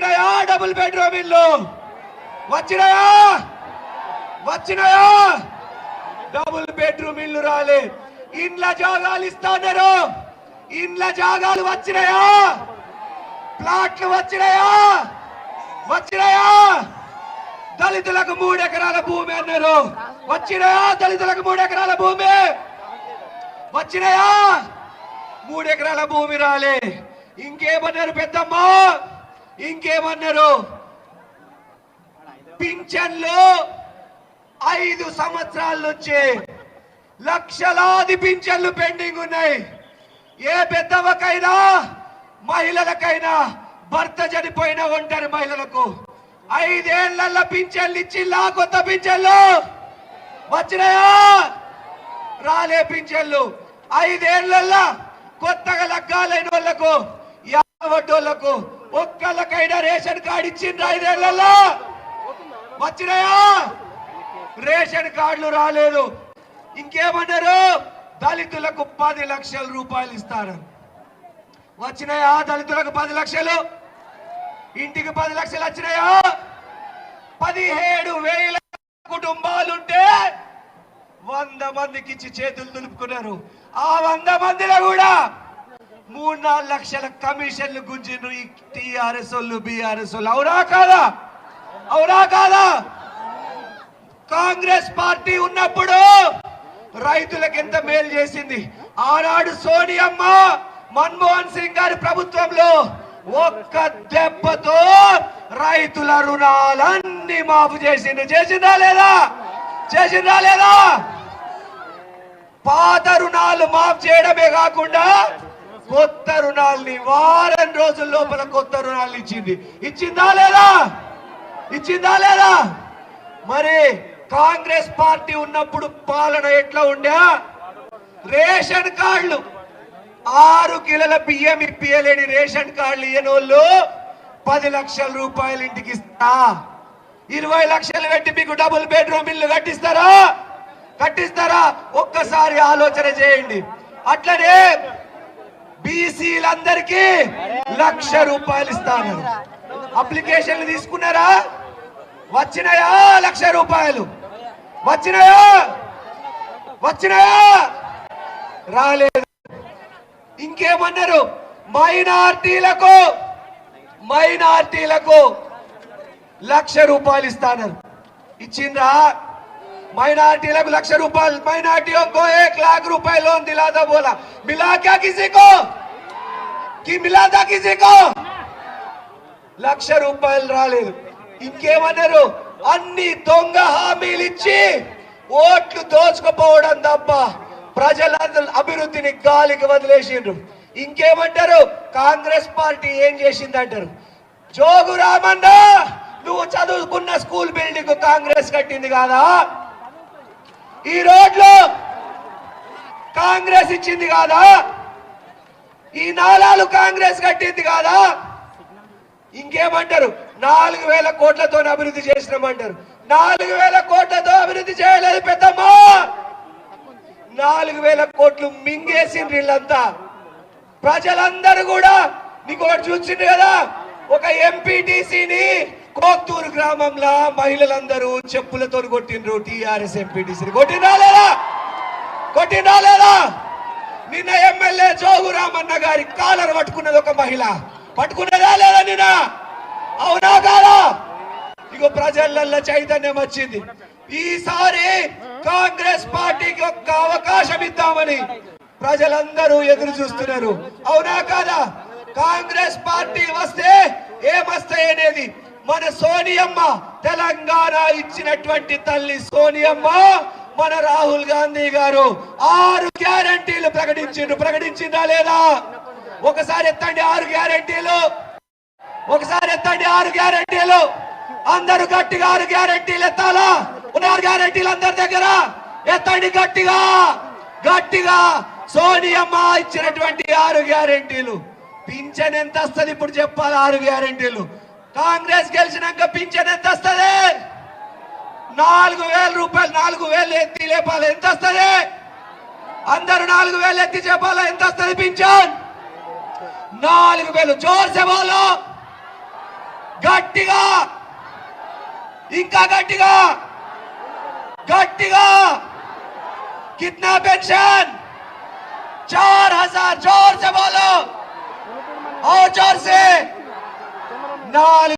వచ్చినాయా double bedroom ఇల్లు? వచ్చినాయా? వచ్చినాయా? డబుల్ బెడ్రూమ్ ఇల్లు రాలే. ఇండ్ల జాగాలు ఇస్తాన్నారు ఇండ్ల జాగాలు వచ్చినాయా? ప్లాట్లు వచ్చినాయా? వచ్చినాయా? దళితులకు మూడు ఎకరాల భూమి అన్నారు. వచ్చినాయా దళితులకు మూడు ఎకరాల భూమి? వచ్చినాయా? మూడు ఎకరాల భూమి రాలే. ఇంకేమన్నారు పెద్దమ్మ? ఇంకేమన్నారు? పింఛన్లు ఐదు సంవత్సరాల నుంచి లక్షలాది పింఛన్లు పెండింగ్ ఉన్నాయి. ఏ పెద్దవకైనా మహిళలకైనా భర్త చనిపోయిన ఒంటరి మహిళలకు ఐదేళ్ళ పింఛన్లు ఇచ్చిల్లా కొత్త పింఛన్లు? వచ్చినాయా? రాలే పింఛన్లు. ఐదేళ్ళ కొత్తగా లగ్గాలైన వాళ్ళకు యావడ్డోళ్ళకు ఒక్కళ్ళకైనా రేషన్ కార్డు ఇచ్చింది ఐదేళ్ళలో? వచ్చినాయా? రేషన్ కార్డులు రాలేదు. ఇంకేమన్నారు? దళితులకు పది లక్షల రూపాయలు ఇస్తారు వచ్చినాయా? దళితులకు పది లక్షలు? ఇంటికి పది లక్షలు వచ్చినాయా? పదిహేడు వేల కుటుంబాలుంటే వంద మందికి ఇచ్చి చేతులు దులుపుకున్నారు. ఆ వంద మందిలో కూడా మూడు నాలుగు లక్షల కమిషన్లు గుంజిను ఈ టిఆర్ఎస్ వాళ్ళు బీఆర్ఎస్ వాళ్ళు. అవునా కాదా? అవునా కాదా? కాంగ్రెస్ పార్టీ ఉన్నప్పుడు రైతులకు ఎంత మేలు చేసింది? ఆనాడు సోనియమ్మ మన్మోహన్ సింగ్ గారి ప్రభుత్వంలో ఒక్క దెబ్బతో రైతుల రుణాలన్నీ మాఫు చేసింది. చేసిందా లేదా? చేసిందా లేదా? పాత రుణాలు మాఫ్ చేయడమే కాకుండా కొత్త రుణాల్ని వారం రోజుల లోపల కొత్త రుణాలు ఇచ్చింది. ఇచ్చిందా లేదా? ఇచ్చిందా లేదా? మరి కాంగ్రెస్ పార్టీ ఉన్నప్పుడు పాలన ఎట్లా ఉండే? రేషన్ కార్డులు. ఆరు కిలోల బియ్యం ఇప్పియలేని రేషన్ కార్డులు ఇయ్యనోళ్ళు పది లక్షల రూపాయలు ఇంటికి ఇస్తా. ఇరవై లక్షలు పెట్టి మీకు డబుల్ బెడ్రూమ్ ఇల్లు కట్టిస్తారా? కట్టిస్తారా? ఒక్కసారి ఆలోచన చేయండి. అట్లనే బీసీలందరికీ లక్ష రూపాయలు ఇస్తాను. అప్లికేషన్లు తీసుకున్నారా? వచ్చినాయా లక్ష రూపాయలు? వచ్చినాయా? వచ్చినాయా? రాలేదు. ఇంకేమన్నారు? మైనార్టీలకు మైనార్టీలకు లక్ష రూపాయలు ఇస్తానన్నారు. ఇచ్చిండ్రా? మైనార్టీలకు లక్ష రూపాయలు माइनॉरिटियों ఒక్కో एक లాఖ రూపాయలు లోన్ दिला था बोला मिला क्या किसी को कि లక్ష రూపాయలు రాలేదు. ఇంకేమన్నారు? అన్ని దొంగ హామీలు ఇచ్చి ఓట్లు దోచుకుపోవడం తప్ప ప్రజలందరూ అభివృద్ధిని గాలికి వదిలేసిండ్రు. ఇంకేమంటారు? కాంగ్రెస్ పార్టీ ఏం చేసిందంటారు? జోగు రామన్న నువ్వు చదువుకున్న స్కూల్ బిల్డింగ్ కాంగ్రెస్ కట్టింది కాదా? ఈ రోడ్లు కాంగ్రెస్ ఇచ్చింది కాదా? ఈ నాలాలు కాంగ్రెస్ కట్టింది కాదా? ఇంకేమంటారు? నాలుగు వేల కోట్లతో అభివృద్ధి చేసినామంటారు. నాలుగు వేల కోట్లతో అభివృద్ధి చేయలేదు పెద్దమ్మ! నాలుగు వేల కోట్లు మింగేసిండ్రు వీళ్ళంతా ప్రజలందరూ కూడా నీకు ఒకటి చూసిండు కదా ఒక ఎంపీటీసీని కోక్తూరు గ్రామంలో మహిళలందరూ చెప్పులతో కొట్టిండ్రు టీఆర్ఎస్ ఎంపీటీసీ కొట్టినా లేదా కొట్టినా లేదా నిన్న ఎమ్మెల్యే జోగు రామన్న గారి కాలర్ పట్టుకున్నది ఒక మహిళ. పట్టుకున్నదా లేదా నిన్న? అవునా కాదా? ఇగో ప్రజలల్లో చైతన్యం వచ్చింది. ఈసారి కాంగ్రెస్ పార్టీకి ఒక్క అవకాశం ఇద్దామని ప్రజలందరూ ఎదురు చూస్తున్నారు. అవునా కాదా? కాంగ్రెస్ పార్టీ వస్తే ఏమస్తాయి అనేది మన సోనియమ్మ తెలంగాణ ఇచ్చినటువంటి తల్లి సోనియమ్మ మన రాహుల్ గాంధీ గారు ఆరు గ్యారంటీలు ప్రకటించిండ్రు. ప్రకటించిందా లేదా? ఒకసారి ఎత్తండి ఆరు గ్యారంటీలు. ఒకసారి ఎత్తండి ఆరు గ్యారంటీలు. అందరూ గట్టిగా ఆరు గ్యారంటీలు ఎత్తాలా? ఉన్నారు గ్యారంటీలు అందరి దగ్గర? ఎత్తండి గట్టిగా. గట్టిగా సోనియమ్మ ఇచ్చినటువంటి ఆరు గ్యారంటీలు. పింఛన్ ఎంత వస్తుంది ఇప్పుడు చెప్పాలి? ఆరు గ్యారంటీలు. కాంగ్రెస్ గెలిచినాక పింఛన్ ఎంత వస్తుంది నాలుగు వేల రూపాయలు నాలుగు వేలు ఎత్తి లేపాలి ఎంత వస్తుంది అందరూ నాలుగు వేలు ఎత్తి చెప్పాలి ఎంత వస్తుంది పింఛన్ నాలుగు వేలు జోర్ సే బోలో గట్టిగా ఇంకా గట్టిగా గట్టిగా कितना पेंशन चार हजार जोर से बोलो और जोर से നാല്